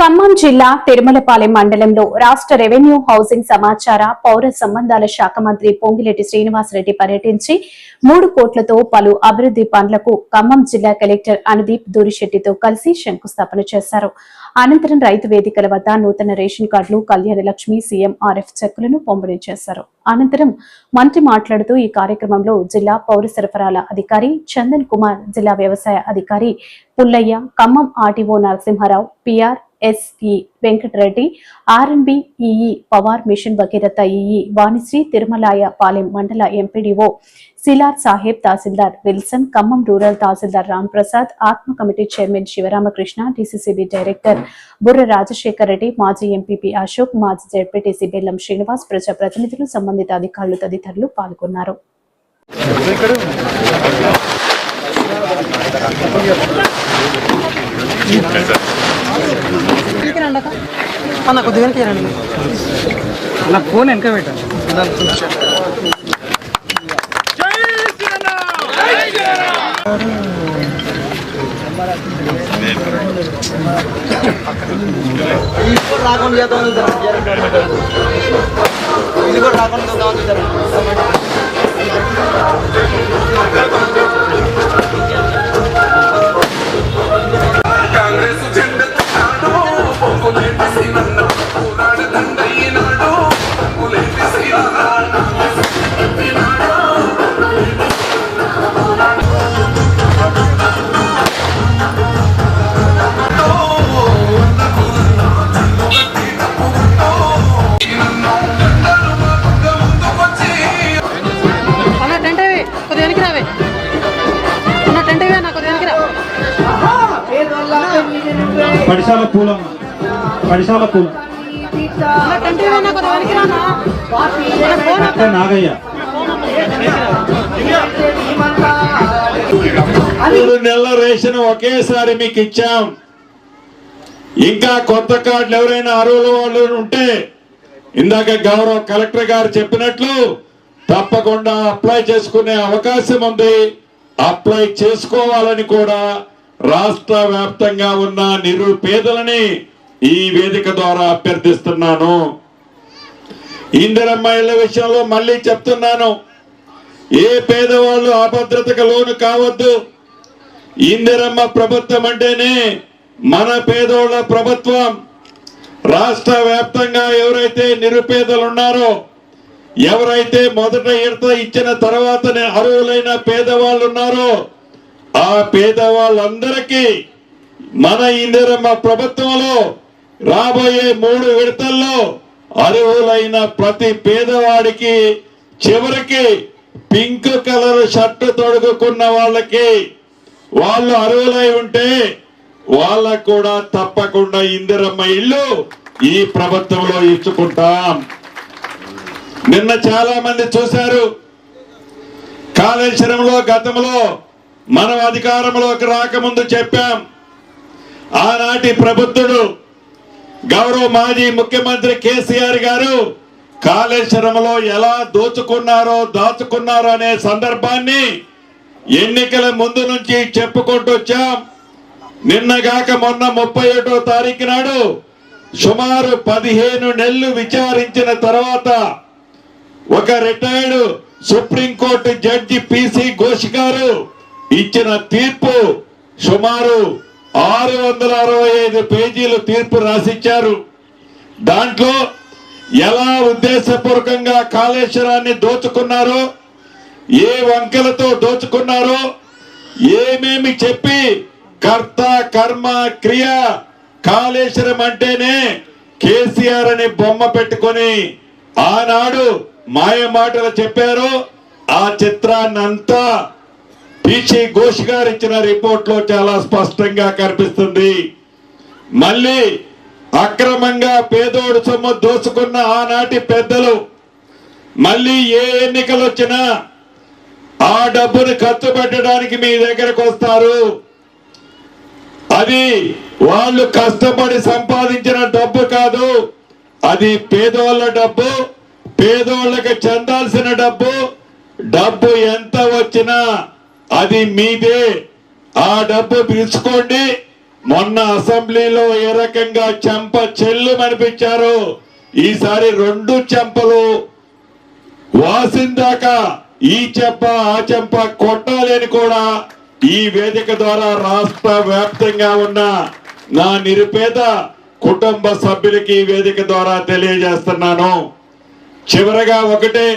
ఖమ్మం జిల్లా తిరుమలపాలెం మండలంలో రాష్ట్ర రెవెన్యూ హౌసింగ్ సమాచార పౌర సంబంధాల శాఖ మంత్రి పొంగిరెడ్డి శ్రీనివాసరెడ్డి పర్యటించి మూడు కోట్లతో పలు అభివృద్ధి పనులకు ఖమ్మం జిల్లా కలెక్టర్ అనుదీప్ దూరిశెట్టితో కలిసి శంకుస్థాపన చేశారు. అనంతరం రైతు వేదికల వద్ద నూతన రేషన్ కార్డులు కళ్యాణ లక్ష్మి సీఎం ఆర్ఎఫ్ చెక్కులను పంపిణీ చేశారు. అనంతరం మంత్రి మాట్లాడుతూ ఈ కార్యక్రమంలో జిల్లా పౌర సరఫరాల అధికారి చందన్ కుమార్ జిల్లా వ్యవసాయ అధికారి Pullaiah Khammam RTO Narasimha Rao PR SE Venkata Reddy R and B EE Pawar mission Bhagiratha EE Vanisri Tirumalayapalem మండల MPDO Silar Saheb tahsildar Wilson Khammam rural tahsildar Ram Prasad Atma committee chairman Sivaramakrishna DCCB director Burra Rajasekhar Reddy మాజీ MPP Ashok మాజీ ZPTC బెల్లం శ్రీనివాస్ ప్రజాప్రతినిధులు సంబంధిత అధికారులు తదితరులు పాల్గొన్నారు. అన్న కొద్దిగా రండి నా ఫోన్ వెనక కూడా రాకుండా చేద్దాం. అన్న. అన్న ఫోన్ అంటే నాగయ్య. మూడు నెలల రేషన్ ఒకేసారి మీకు ఇచ్చాం. ఇంకా కొత్త కార్డులు ఎవరైనా అర్హుల వాళ్ళు ఉంటే ఇందాక గౌరవ కలెక్టర్ గారు చెప్పినట్లు తప్పకుండా అప్లై చేసుకునే అవకాశం ఉంది. అప్లై చేసుకోవాలని కూడా రాష్ట్ర వ్యాప్తంగా ఉన్న నిరుపేదలని ఈ వేదిక ద్వారా అభ్యర్థిస్తున్నాను. ఇందిరమ్మ ఇళ్ళ విషయంలో మళ్ళీ చెప్తున్నాను. ఏ పేదవాళ్ళు అభద్రతకు లోను కావద్దు. ఇందిరమ్మ ప్రభుత్వం అంటేనే మన పేదోళ్ళ ప్రభుత్వం. రాష్ట్ర వ్యాప్తంగా ఎవరైతే నిరుపేదలు ఉన్నారో ఎవరైతే మొదట ఇడత ఇచ్చిన తర్వాతనే అర్హులైన పేదవాళ్ళు ఉన్నారో ఆ పేదవాళ్ళందరికీ మన ఇందిరమ్మ ప్రభుత్వంలో రాబోయే మూడు విడతల్లో అర్హులైన ప్రతి పేదవాడికి చివరికి పింక్ కలర్ షర్ట్ తొడుగుకున్న వాళ్ళకి వాళ్ళు అర్హులై ఉంటే వాళ్ళకు కూడా తప్పకుండా ఇందిరమ్మ ఇల్లు ఈ ప్రభుత్వంలో ఇచ్చుకుంటాం. నిన్న చాలా మంది చూశారు. కాళేశ్వరంలో గతంలో మనం అధికారంలోకి రాకముందు చెప్పాం. ఆనాటి ప్రభుత్వుడు గౌరవ మాజీ ముఖ్యమంత్రి కేసీఆర్ గారు కాళేశ్వరంలో ఎలా దోచుకున్నారో దాచుకున్నారో అనే సందర్భాన్ని ఎన్నికల ముందు నుంచి చెప్పుకుంటూ వచ్చాం. నిన్నగాక మొన్న ముప్పై ఒకటో తారీఖు నాడు సుమారు పదిహేను నెలలు విచారించిన తర్వాత ఒక retired supreme court judge PC Ghosh garu ఇచ్చిన తీర్పు సుమారు ఆరు వందల అరవై ఐదు పేజీలు తీర్పు రాసిచ్చారు. దాంట్లో ఎలా ఉద్దేశపూర్వకంగా కాళేశ్వరాన్ని దోచుకున్నారో ఏ వంకలతో దోచుకున్నారో ఏమేమి చెప్పి కర్త కర్మ క్రియ కాళేశ్వరం అంటేనే కేసీఆర్ అని బొమ్మ పెట్టుకొని ఆనాడు మాయ మాటలు చెప్పారు ఆ చిత్రాన్నంతా పిచి ఘోష్ గారు ఇచ్చిన రిపోర్ట్లో చాలా స్పష్టంగా కనిపిస్తుంది. మళ్ళీ అక్రమంగా పేదోడు సొమ్ము దోచుకున్న ఆనాటి పెద్దలు మళ్ళీ ఏ ఎన్నికలు వచ్చినా ఆ డబ్బును ఖర్చు పెట్టడానికి మీ దగ్గరకు వస్తారు. అది వాళ్ళు కష్టపడి సంపాదించిన డబ్బు కాదు అది పేదోళ్ళ డబ్బు పేదోళ్ళకి చెందాల్సిన డబ్బు డబ్బు ఎంత వచ్చినా అది మీదే. ఆ డబ్బు పిలుచుకోండి. మొన్న అసెంబ్లీలో ఏ రకంగా చెంప చెల్లు అనిపించారు ఈసారి రెండు చెంపలు. వాసిందాక ఈ చెంప ఆ చెంప కొట్టాలని కూడా ఈ వేదిక ద్వారా రాష్ట్ర వ్యాప్తంగా ఉన్న నా నిరుపేద కుటుంబ సభ్యులకి ఈ వేదిక ద్వారా తెలియజేస్తున్నాను. చివరగా ఒకటే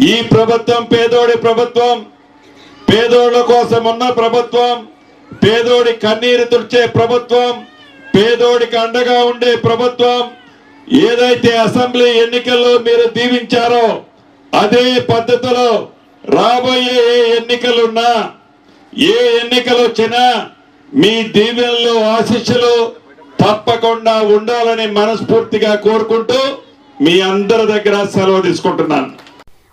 ఈ ప్రభుత్వం పేదోడి ప్రభుత్వం పేదోళ్ళ కోసం ఉన్న ప్రభుత్వం పేదోడి కన్నీరు తుడిచే ప్రభుత్వం పేదోడికి అండగా ఉండే ప్రభుత్వం ఏదైతే అసెంబ్లీ ఎన్నికల్లో మీరు దీవించారో అదే పద్ధతిలో రాబోయే ఏ ఎన్నికలున్నా ఏ ఎన్నికలు వచ్చినా మీ దీవెనలు ఆశీస్సులు తప్పకుండా ఉండాలని మనస్ఫూర్తిగా కోరుకుంటూ మీ అందరి దగ్గర సెలవు తీసుకుంటున్నాను.